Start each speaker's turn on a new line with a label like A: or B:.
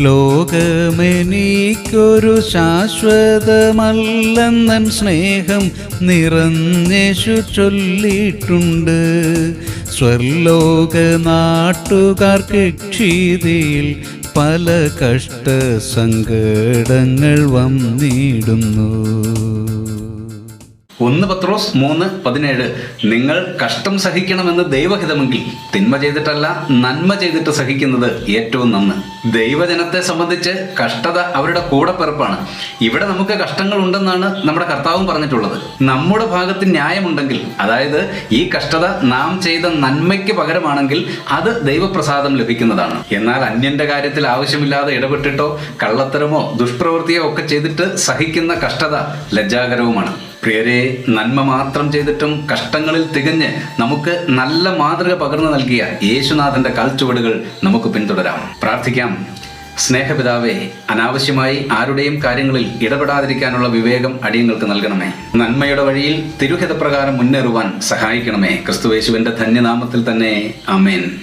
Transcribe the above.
A: ലോകമെനിക്കൊരു ശാശ്വതമല്ലെന്നൻ സ്നേഹം നിറഞ്ഞേശു ചൊല്ലിയിട്ടുണ്ട്. സ്വർലോക നാട്ടുകാർക്ക് ക്ഷീതിയിൽ പല കഷ്ട സങ്കടങ്ങൾ വന്നിടുന്നു.
B: ഒന്ന് പത്രോസ് മൂന്ന് പതിനേഴ്. നിങ്ങൾ കഷ്ടം സഹിക്കണമെന്ന് ദൈവഹിതമെങ്കിൽ തിന്മ ചെയ്തിട്ടല്ല നന്മ ചെയ്തിട്ട് സഹിക്കുന്നത് ഏറ്റവും നന്ന്. ദൈവജനത്തെ സംബന്ധിച്ച് കഷ്ടത അവരുടെ കൂടപ്പിറപ്പാണ്. ഇവിടെ നമുക്ക് കഷ്ടങ്ങൾ ഉണ്ടെന്നാണ് നമ്മുടെ കർത്താവും പറഞ്ഞിട്ടുള്ളത്. നമ്മുടെ ഭാഗത്ത് ന്യായമുണ്ടെങ്കിൽ അതായത് ഈ കഷ്ടത നാം ചെയ്ത നന്മയ്ക്ക് പകരമാണെങ്കിൽ അത് ദൈവപ്രസാദം ലഭിക്കുന്നതാണ്. എന്നാൽ അന്യന്റെ കാര്യത്തിൽ ആവശ്യമില്ലാതെ ഇടപെട്ടിട്ടോ കള്ളത്തരമോ ദുഷ്പ്രവൃത്തിയോ ഒക്കെ ചെയ്തിട്ട് സഹിക്കുന്ന കഷ്ടത ലജ്ജാകരവുമാണ്. പ്രിയരെ നന്മ മാത്രം ചെയ്തിട്ടും കഷ്ടങ്ങളിൽ തികഞ്ഞ് നമുക്ക് നല്ല മാതൃക പകർന്നു നൽകിയ യേശുനാഥന്റെ കാൽച്ചുവടുകൾ നമുക്ക് പിന്തുടരാം. പ്രാർത്ഥിക്കാം. സ്നേഹപിതാവേ അനാവശ്യമായി ആരുടെയും കാര്യങ്ങളിൽ ഇടപെടാതിരിക്കാനുള്ള വിവേകം അടിയങ്ങൾക്ക് നൽകണമേ. നന്മയുടെ വഴിയിൽ തിരുഹിതപ്രകാരം മുന്നേറുവാൻ സഹായിക്കണമേ. ക്രിസ്തുവേശുവിന്റെ ധന്യനാമത്തിൽ തന്നെ. അമേൻ